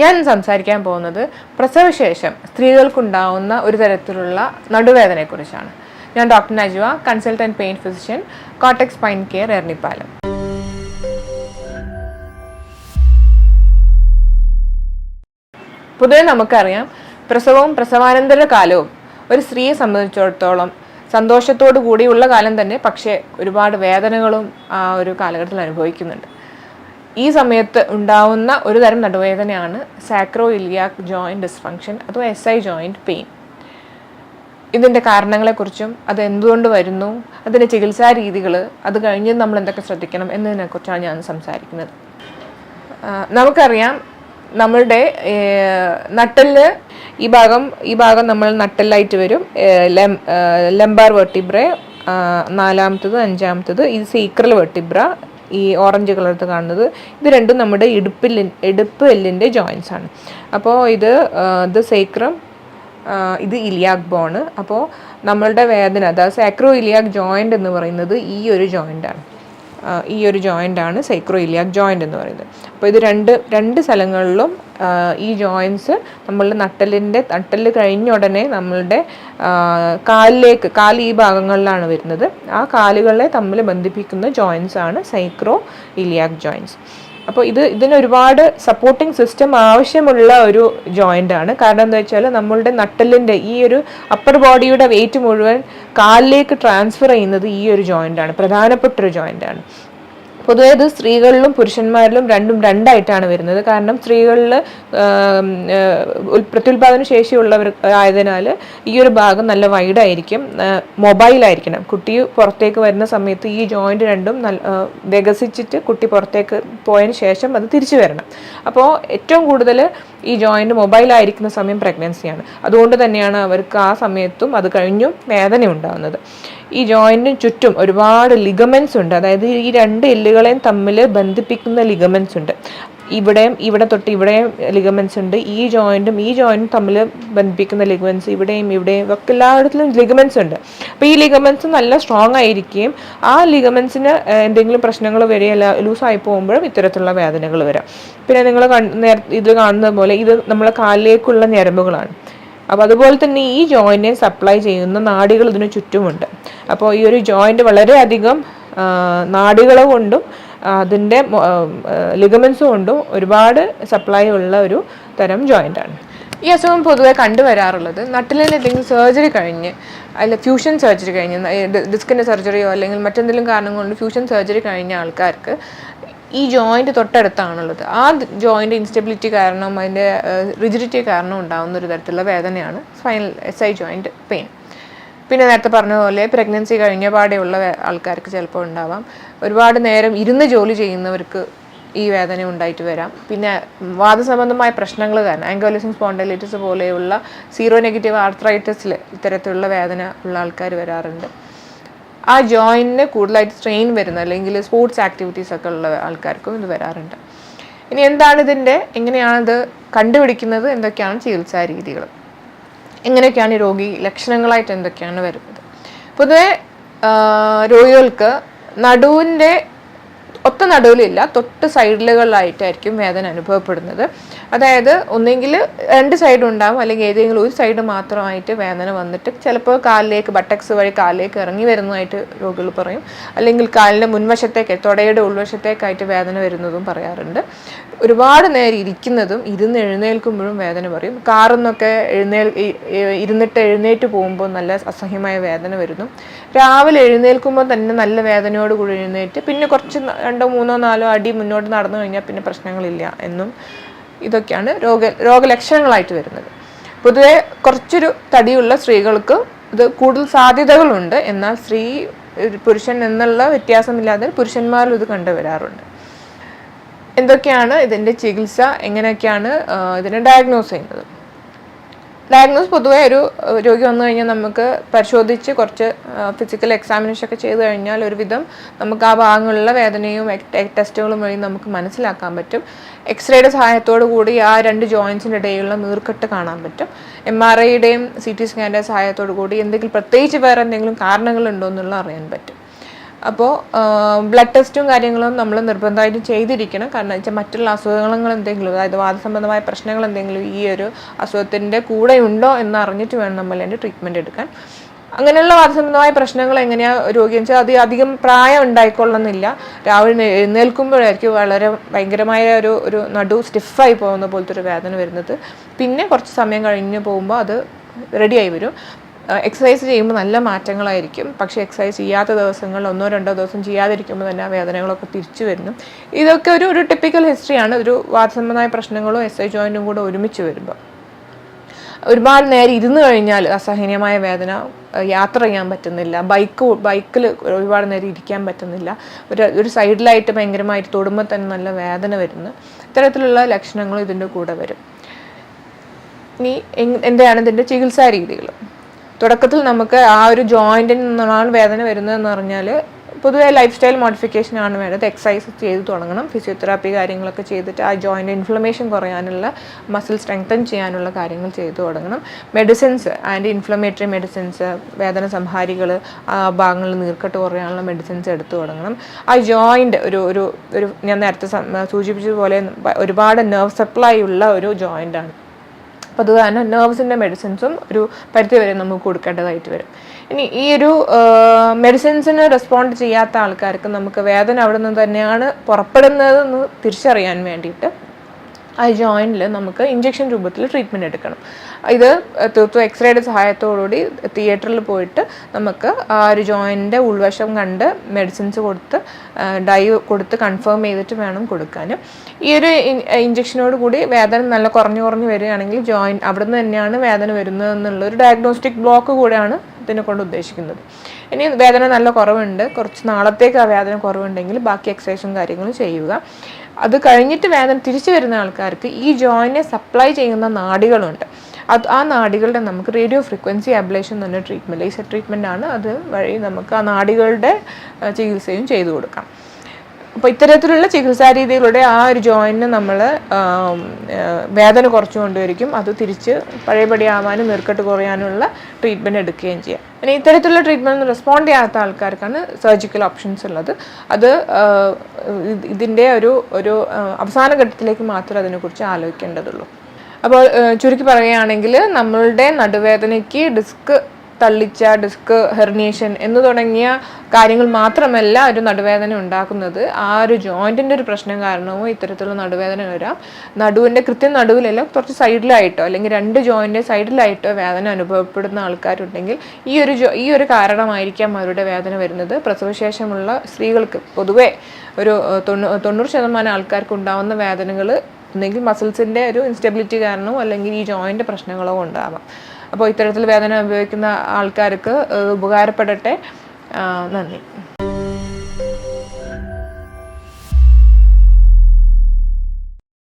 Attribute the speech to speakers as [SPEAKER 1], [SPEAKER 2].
[SPEAKER 1] ഞാൻ സംസാരിക്കാൻ പോകുന്നത് പ്രസവശേഷം സ്ത്രീകൾക്കുണ്ടാവുന്ന ഒരു തരത്തിലുള്ള നടുവേദനയെക്കുറിച്ചാണ് ഞാൻ doctor Najuva consultant pain physician Cortex pain care Eranhipalam പൊതുവെ നമുക്കറിയാം പ്രസവവും പ്രസവാനന്തര കാലവും ഒരു സ്ത്രീയെ സംബന്ധിച്ചിടത്തോളം സന്തോഷത്തോടു കൂടിയുള്ള കാലം തന്നെ പക്ഷേ ഒരുപാട് വേദനകളും ആ ഒരു കാലഘട്ടത്തിൽ അനുഭവിക്കുന്നുണ്ട് ഈ സമയത്ത് ഉണ്ടാവുന്ന ഒരു തരം നടുവേദനയാണ് സാക്രോ ഇലിയാക് ജോയിൻറ്റ് ഡിസ്ഫങ്ഷൻ അഥവാ എസ് ഐ ജോയിൻറ്റ് പെയിൻ ഇതിൻ്റെ കാരണങ്ങളെക്കുറിച്ചും അത് എന്തുകൊണ്ട് വരുന്നു അതിൻ്റെ ചികിത്സാ രീതികൾ അത് കഴിഞ്ഞ് നമ്മൾ എന്തൊക്കെ ശ്രദ്ധിക്കണം എന്നതിനെക്കുറിച്ചാണ് ഞാൻ സംസാരിക്കുന്നത് നമുക്കറിയാം നമ്മളുടെ നട്ടലിന് ഈ ഭാഗം ഈ ഭാഗം നമ്മൾ നട്ടലായിട്ട് വരും ലംബാർ വെർട്ടിബ്ര നാലാമത്തത് അഞ്ചാമത്തത് ഇത് സീക്രൽ വെർട്ടിബ്ര ഈ ഓറഞ്ച് കളർത്ത് കാണുന്നത് ഇത് രണ്ടും നമ്മുടെ ഇടുപ്പിൽ ഇടുപ്പ് എല്ലിൻ്റെ ജോയിൻസ് ആണ് അപ്പോൾ ഇത് ദ സേക്രം ഇത് ഇലിയാക് ബോണ് അപ്പോൾ നമ്മളുടെ വേദന അതായത് സാക്രോ ഇലിയാക് ജോയിൻ്റ് എന്ന് പറയുന്നത് ഈ ഒരു ആണ് ഈ ഒരു ആണ് സൈക്രോ ഇലിയാക് ജോയിൻ്റ് എന്ന് പറയുന്നത് അപ്പോൾ ഇത് രണ്ട് രണ്ട് സ്ഥലങ്ങളിലും ഈ ജോയിൻസ് നമ്മളുടെ നട്ടലിൻ്റെ നട്ടൽ കഴിഞ്ഞ ഉടനെ നമ്മളുടെ കാലിലേക്ക് കാൽ ഈ ഭാഗങ്ങളിലാണ് വരുന്നത് ആ കാലുകളെ തമ്മിൽ ബന്ധിപ്പിക്കുന്ന ജോയിൻസ് ആണ് സൈക്രോ ഇലിയാക് ജോയിൻസ് അപ്പോൾ ഇത് ഇതിന് ഒരുപാട് സപ്പോർട്ടിംഗ് സിസ്റ്റം ആവശ്യമുള്ള ഒരു ജോയിൻ്റ് ആണ് കാരണം എന്താ വെച്ചാൽ നമ്മളുടെ നട്ടലിൻ്റെ ഈ ഒരു അപ്പർ ബോഡിയുടെ വെയിറ്റ് മുഴുവൻ കാലിലേക്ക് ട്രാൻസ്ഫർ ചെയ്യുന്നത് ഈ ഒരു ജോയിൻ്റ് ആണ് പ്രധാനപ്പെട്ട ഒരു ജോയിൻ്റ് ആണ് പൊതുവേ ഇത് സ്ത്രീകളിലും പുരുഷന്മാരിലും രണ്ടും രണ്ടായിട്ടാണ് വരുന്നത് കാരണം സ്ത്രീകളിൽ പ്രത്യുൽപാദന ശേഷിയുള്ളവർ ആയതിനാൽ ഈ ഒരു ഭാഗം നല്ല വൈഡായിരിക്കും മൊബൈലായിരിക്കണം കുട്ടി പുറത്തേക്ക് വരുന്ന സമയത്ത് ഈ ജോയിൻ്റ് രണ്ടും നല്ല വികസിച്ചിട്ട് കുട്ടി പുറത്തേക്ക് പോയതിന് ശേഷം അത് തിരിച്ചു വരണം അപ്പോൾ ഏറ്റവും കൂടുതൽ ഈ ജോയിൻ്റ് മൊബൈലായിരിക്കുന്ന സമയം പ്രഗ്നൻസിയാണ് അതുകൊണ്ട് തന്നെയാണ് അവർക്ക് ആ സമയത്തും അത് കഴിഞ്ഞും വേദന ഉണ്ടാകുന്നത് ഈ ജോയിൻറ്റിന് ചുറ്റും ഒരുപാട് ലിഗമെൻസ് ഉണ്ട് അതായത് ഈ രണ്ട് എല്ലുകളെയും തമ്മിൽ ബന്ധിപ്പിക്കുന്ന ലിഗമെൻസ് ഉണ്ട് ഇവിടെയും ഇവിടെ തൊട്ട് ഇവിടെയും ലിഗമെൻസ് ഉണ്ട് ഈ ജോയിൻറ്റും ഈ ജോയിൻറ്റും തമ്മിൽ ബന്ധിപ്പിക്കുന്ന ലിഗമെൻസ് ഇവിടെയും ഇവിടെയും ഒക്കെ എല്ലായിടത്തിലും ലിഗമെൻസ് ഉണ്ട് അപ്പോൾ ഈ ലിഗമെൻസ് നല്ല സ്ട്രോങ് ആയിരിക്കുകയും ആ ലിഗമെൻസിന് എന്തെങ്കിലും പ്രശ്നങ്ങൾ വരികയല്ല ലൂസായി പോകുമ്പോഴും ഇത്തരത്തിലുള്ള വേദനകൾ വരാം പിന്നെ നിങ്ങൾ നേരത്തെ ഇത് കാണുന്നത് പോലെ ഇത് നമ്മളെ കാലിലേക്കുള്ള ഞരമ്പുകളാണ് അപ്പോൾ അതുപോലെ തന്നെ ഈ ജോയിനെ സപ്ലൈ ചെയ്യുന്ന നാടികൾ ഇതിനു ചുറ്റുമുണ്ട് അപ്പോൾ ഈ ഒരു ജോയിൻ്റ് വളരെയധികം നാടുകൾ കൊണ്ടും അതിൻ്റെ ലിഗമെൻസ് കൊണ്ടും ഒരുപാട് സപ്ലൈ ഉള്ള ഒരു തരം ആണ് ഈ അസുഖം പൊതുവെ കണ്ടുവരാറുള്ളത് നട്ടിലിന് എന്തെങ്കിലും സർജറി കഴിഞ്ഞ് അല്ല ഫ്യൂഷൻ സർജറി കഴിഞ്ഞ് ഡിസ്കിൻ്റെ സർജറിയോ അല്ലെങ്കിൽ മറ്റെന്തെങ്കിലും കാരണം കൊണ്ട് ഫ്യൂഷൻ സർജറി കഴിഞ്ഞ ആൾക്കാർക്ക് ഈ ജോയിൻറ്റ് തൊട്ടടുത്താണുള്ളത് ആ ജോയിൻറ്റ് ഇൻസ്റ്റബിലിറ്റി കാരണം അതിൻ്റെ റിജിഡിറ്റി കാരണം ഉണ്ടാകുന്ന ഒരു തരത്തിലുള്ള വേദനയാണ് spinal S I joint pain പിന്നെ നേരത്തെ പറഞ്ഞതുപോലെ പ്രഗ്നൻസി കഴിഞ്ഞ പാടെയുള്ള ആൾക്കാർക്ക് ചിലപ്പോൾ ഉണ്ടാവാം ഒരുപാട് നേരം ഇരുന്ന് ജോലി ചെയ്യുന്നവർക്ക് ഈ വേദന ഉണ്ടായിട്ട് വരാം പിന്നെ വാദസംബന്ധമായ പ്രശ്നങ്ങൾ തന്നെ ആംഗോലിസിങ് സ്പോണ്ടലൈറ്റിസ് പോലെയുള്ള സീറോ നെഗറ്റീവ് ആർത്രൈറ്റിസിൽ ഇത്തരത്തിലുള്ള വേദന ഉള്ള ആൾക്കാർ വരാറുണ്ട് ആ ജോയിൻറ്റിന് കൂടുതലായിട്ട് സ്ട്രെയിൻ വരുന്ന അല്ലെങ്കിൽ സ്പോർട്സ് ആക്ടിവിറ്റീസ് ഒക്കെ ഉള്ള ആൾക്കാർക്കും ഇത് വരാറുണ്ട് ഇനി എന്താണ് ഇതിൻ്റെ എങ്ങനെയാണിത് കണ്ടുപിടിക്കുന്നത് എന്തൊക്കെയാണ് ചികിത്സാ രീതികൾ എങ്ങനെയൊക്കെയാണ് ഈ രോഗി ലക്ഷണങ്ങളായിട്ട് എന്തൊക്കെയാണ് വരുന്നത് പൊതുവെ രോഗികൾക്ക് നടുവിൻ്റെ ഒത്ത നടുവിലില്ല തൊട്ട് സൈഡിലുകളിലായിട്ടായിരിക്കും വേദന അനുഭവപ്പെടുന്നത് അതായത് ഒന്നെങ്കിൽ രണ്ട് സൈഡും ഉണ്ടാവും അല്ലെങ്കിൽ ഏതെങ്കിലും ഒരു സൈഡ് മാത്രമായിട്ട് വേദന വന്നിട്ട് ചിലപ്പോൾ കാലിലേക്ക് ബട്ടക്സ് വഴി കാലിലേക്ക് ഇറങ്ങി വരുന്നതായിട്ട് രോഗികൾ പറയും അല്ലെങ്കിൽ കാലിൻ്റെ മുൻവശത്തേക്ക് തുടയുടെ ഉൾവശത്തേക്കായിട്ട് വേദന വരുന്നതും പറയാറുണ്ട് ഒരുപാട് നേരം ഇരിക്കുന്നതും ഇരുന്ന് എഴുന്നേൽക്കുമ്പോഴും വേദന പറയും കാറിന്നൊക്കെ എഴുന്നേൽ ഇരുന്നിട്ട് എഴുന്നേറ്റ് പോകുമ്പോൾ നല്ല അസഹ്യമായ വേദന വരുന്നു രാവിലെ എഴുന്നേൽക്കുമ്പോൾ തന്നെ നല്ല വേദനയോടുകൂടി എഴുന്നേറ്റ് പിന്നെ കുറച്ച് രണ്ടോ മൂന്നോ നാലോ അടി മുന്നോട്ട് നടന്നു കഴിഞ്ഞാൽ പിന്നെ പ്രശ്നങ്ങളില്ല എന്നും ഇതൊക്കെയാണ് രോഗ രോഗലക്ഷണങ്ങളായിട്ട് വരുന്നത് പൊതുവെ കുറച്ചൊരു തടിയുള്ള സ്ത്രീകൾക്ക് ഇത് കൂടുതൽ സാധ്യതകളുണ്ട് എന്നാൽ സ്ത്രീ പുരുഷൻ എന്നുള്ള വ്യത്യാസമില്ലാതെ പുരുഷന്മാരും ഇത് കണ്ടുവരാറുണ്ട് എന്തൊക്കെയാണ് ഇതിൻ്റെ ചികിത്സ എങ്ങനെയൊക്കെയാണ് ഇതിനെ ഡയഗ്നോസ് ചെയ്യുന്നത് ഡയഗ്നോസ് പൊതുവേ ഒരു രോഗി വന്നു കഴിഞ്ഞാൽ നമുക്ക് പരിശോധിച്ച് കുറച്ച് ഫിസിക്കൽ എക്സാമിനേഷൻ ഒക്കെ ചെയ്തു കഴിഞ്ഞാൽ ഒരുവിധം നമുക്ക് ആ ഭാഗങ്ങളിലുള്ള വേദനയും ടെസ്റ്റുകളും വഴി നമുക്ക് മനസ്സിലാക്കാൻ പറ്റും എക്സ്റേയുടെ സഹായത്തോടു കൂടി ആ രണ്ട് ജോയിൻസിൻ്റെ ഇടയിലുള്ള നീർക്കെട്ട് കാണാൻ പറ്റും എം ആർ ഐയുടെയും സി ടി സ്കാൻ്റെ സഹായത്തോടു കൂടി എന്തെങ്കിലും പ്രത്യേകിച്ച് വേറെ എന്തെങ്കിലും കാരണങ്ങളുണ്ടോ എന്നുള്ളത് അറിയാൻ പറ്റും അപ്പോൾ ബ്ലഡ് ടെസ്റ്റും കാര്യങ്ങളും നമ്മൾ നിർബന്ധമായിട്ടും ചെയ്തിരിക്കണം കാരണം വെച്ചാൽ മറ്റുള്ള അസുഖങ്ങൾ എന്തെങ്കിലും അതായത് വാദസംബന്ധമായ പ്രശ്നങ്ങൾ എന്തെങ്കിലും ഈ ഒരു അസുഖത്തിൻ്റെ കൂടെ ഉണ്ടോ എന്ന് അറിഞ്ഞിട്ട് വേണം നമ്മൾ അതിൻ്റെ ട്രീറ്റ്മെൻറ്റ് എടുക്കാൻ അങ്ങനെയുള്ള വാദസംബന്ധമായ പ്രശ്നങ്ങൾ എങ്ങനെയാണ് രോഗി വെച്ചാൽ അത് അധികം പ്രായം ഉണ്ടായിക്കൊള്ളുന്നില്ല രാവിലെ എഴുന്നേൽക്കുമ്പോഴായിരിക്കും വളരെ ഭയങ്കരമായ ഒരു ഒരു നടു സ്റ്റിഫായി പോകുന്ന പോലത്തെ ഒരു വേദന വരുന്നത് പിന്നെ കുറച്ച് സമയം കഴിഞ്ഞ് പോകുമ്പോൾ അത് റെഡിയായി വരും എക്സസൈസ് ചെയ്യുമ്പോൾ നല്ല മാറ്റങ്ങളായിരിക്കും പക്ഷേ എക്സസൈസ് ചെയ്യാത്ത ദിവസങ്ങൾ ഒന്നോ രണ്ടോ ദിവസം ചെയ്യാതിരിക്കുമ്പോൾ തന്നെ ആ വേദനകളൊക്കെ തിരിച്ചു വരുന്നു ഇതൊക്കെ ഒരു ഒരു ടിപ്പിക്കൽ ഹിസ്റ്ററിയാണ് ഒരു വാദസംബന്ധമായ പ്രശ്നങ്ങളും എസ് ഐ ജോയിൻറ്റും കൂടെ ഒരുമിച്ച് വരുമ്പോൾ ഒരുപാട് നേരം ഇരുന്ന് കഴിഞ്ഞാൽ അസഹനീയമായ വേദന യാത്ര ചെയ്യാൻ പറ്റുന്നില്ല ബൈക്ക് ബൈക്കിൽ ഒരുപാട് നേരം ഇരിക്കാൻ പറ്റുന്നില്ല ഒരു ഒരു സൈഡിലായിട്ട് ഭയങ്കരമായിട്ട് തൊടുമ്പോൾ തന്നെ നല്ല വേദന വരുന്നു ഇത്തരത്തിലുള്ള ലക്ഷണങ്ങൾ ഇതിൻ്റെ കൂടെ വരും ഇനി എന്താണ് ഇതിൻ്റെ ചികിത്സാ രീതികൾ തുടക്കത്തിൽ നമുക്ക് ആ ഒരു ജോയിന്റിൽ നിന്നാണ് വേദന വരുന്നതെന്ന് പറഞ്ഞാൽ പൊതുവേ ലൈഫ് സ്റ്റൈൽ മോഡിഫിക്കേഷൻ ആണ് വേണ്ടത് എക്സസൈസ് ചെയ്ത് തുടങ്ങണം ഫിസിയോതെറാപ്പി കാര്യങ്ങളൊക്കെ ചെയ്തിട്ട് ആ ജോയിൻ്റ് ഇൻഫ്ലമേഷൻ കുറയാനുള്ള മസിൽ സ്ട്രെങ്തൻ ചെയ്യാനുള്ള കാര്യങ്ങൾ ചെയ്തു തുടങ്ങണം മെഡിസിൻസ് ആൻറ്റി ഇൻഫ്ലമേറ്ററി മെഡിസിൻസ് വേദന സംഹാരികൾ ആ ഭാഗങ്ങളിൽ നീർക്കെട്ട് കുറയാനുള്ള മെഡിസിൻസ് എടുത്തു തുടങ്ങണം ആ ജോയിൻ്റ് ഒരു ഒരു ഒരു ഞാൻ നേരത്തെ സൂചിപ്പിച്ചതുപോലെ ഒരുപാട് നെർവ് സപ്ലൈ ഉള്ള ഒരു ആണ് അപ്പോൾ അത് കാരണം മെഡിസിൻസും ഒരു പരിധി വരെ നമുക്ക് കൊടുക്കേണ്ടതായിട്ട് വരും ഇനി ഈ ഒരു മെഡിസിൻസിന് റെസ്പോണ്ട് ചെയ്യാത്ത ആൾക്കാർക്ക് നമുക്ക് വേദന അവിടെ നിന്ന് തന്നെയാണ് പുറപ്പെടുന്നതെന്ന് തിരിച്ചറിയാൻ വേണ്ടിയിട്ട് ആ ജോയിൻറ്റിൽ നമുക്ക് ഇഞ്ചക്ഷൻ രൂപത്തിൽ ട്രീറ്റ്മെൻറ്റ് എടുക്കണം ഇത് തീർത്തും എക്സ്റേയുടെ സഹായത്തോടുകൂടി തിയേറ്ററിൽ പോയിട്ട് നമുക്ക് ആ ഒരു ജോയിൻ്റെ ഉൾവശം കണ്ട് മെഡിസിൻസ് കൊടുത്ത് ഡൈവ് കൊടുത്ത് കൺഫേം ചെയ്തിട്ട് വേണം കൊടുക്കാനും ഈ ഒരു ഇഞ്ചക്ഷനോട് കൂടി വേദന നല്ല കുറഞ്ഞു കുറഞ്ഞു വരികയാണെങ്കിൽ ജോയിൻ അവിടെ നിന്ന് തന്നെയാണ് വേദന വരുന്നത് എന്നുള്ളൊരു ഡയഗ്നോസ്റ്റിക് ബ്ലോക്ക് കൂടെയാണ് ഇതിനെ കൊണ്ട് ഉദ്ദേശിക്കുന്നത് ഇനി വേദന നല്ല കുറവുണ്ട് കുറച്ച് നാളത്തേക്ക് ആ വേദന കുറവുണ്ടെങ്കിൽ ബാക്കി എക്സസൈസും കാര്യങ്ങളും ചെയ്യുക അത് കഴിഞ്ഞിട്ട് വേദന തിരിച്ചു വരുന്ന ആൾക്കാർക്ക് ഈ ജോയിനെ സപ്ലൈ ചെയ്യുന്ന നാടികളുണ്ട് അത് ആ നാടികളുടെ നമുക്ക് റേഡിയോ ഫ്രീക്വൻസി അബ്ലേഷൻ എന്ന് പറഞ്ഞ ട്രീറ്റ്മെൻറ്റ് ലേസർ ട്രീറ്റ്മെൻറ്റാണ് ആണ് അത് വഴി നമുക്ക് ആ നാടികളുടെ ചികിത്സയും ചെയ്തു കൊടുക്കാം അപ്പോൾ ഇത്തരത്തിലുള്ള ചികിത്സാ രീതിയിലൂടെ ആ ഒരു ജോയിൻറ്റിന് നമ്മൾ വേദന കുറച്ചു കൊണ്ടുവരിക്കും അത് തിരിച്ച് പഴയപടിയാവാനും നീർക്കെട്ട് കുറയാനുള്ള ട്രീറ്റ്മെൻറ്റ് എടുക്കുകയും ചെയ്യാം പിന്നെ ഇത്തരത്തിലുള്ള ട്രീറ്റ്മെൻറ്റ് റെസ്പോണ്ട് ചെയ്യാത്ത ആൾക്കാർക്കാണ് സർജിക്കൽ ഓപ്ഷൻസ് ഉള്ളത് അത് ഇതിൻ്റെ ഒരു ഒരു അവസാന ഘട്ടത്തിലേക്ക് മാത്രമേ അതിനെക്കുറിച്ച് ആലോചിക്കേണ്ടതുള്ളൂ അപ്പോൾ ചുരുക്കി പറയുകയാണെങ്കിൽ നമ്മളുടെ നടുവേദനയ്ക്ക് ഡിസ്ക് തള്ളിച്ച ഡിസ്ക് ഹെർണിയേഷൻ എന്ന് തുടങ്ങിയ കാര്യങ്ങൾ മാത്രമല്ല ഒരു നടുവേദന ഉണ്ടാക്കുന്നത് ആ ഒരു ജോയിൻറ്റിൻ്റെ ഒരു പ്രശ്നം കാരണവും ഇത്തരത്തിലുള്ള നടുവേദന വരാം നടുവിൻ്റെ കൃത്യം നടുവിലല്ല കുറച്ച് സൈഡിലായിട്ടോ അല്ലെങ്കിൽ രണ്ട് ജോയിൻ്റെ സൈഡിലായിട്ടോ വേദന അനുഭവപ്പെടുന്ന ആൾക്കാരുണ്ടെങ്കിൽ ഈ ഒരു ഈ ഒരു കാരണമായിരിക്കാം അവരുടെ വേദന വരുന്നത് പ്രസവശേഷമുള്ള സ്ത്രീകൾക്ക് പൊതുവേ ഒരു തൊണ്ണൂറ് ശതമാനം ആൾക്കാർക്ക് ഉണ്ടാവുന്ന വേദനകൾ ഒന്നെങ്കിൽ മസിൽസിൻ്റെ ഒരു ഇൻസ്റ്റെബിലിറ്റി കാരണമോ അല്ലെങ്കിൽ ഈ ജോയിൻ്റ് പ്രശ്നങ്ങളോ ഉണ്ടാവാം അപ്പോൾ ഇത്തരത്തിൽ വേദന അനുഭവിക്കുന്ന ആൾക്കാർക്ക് ഉപകാരപ്പെടട്ടെ നന്ദി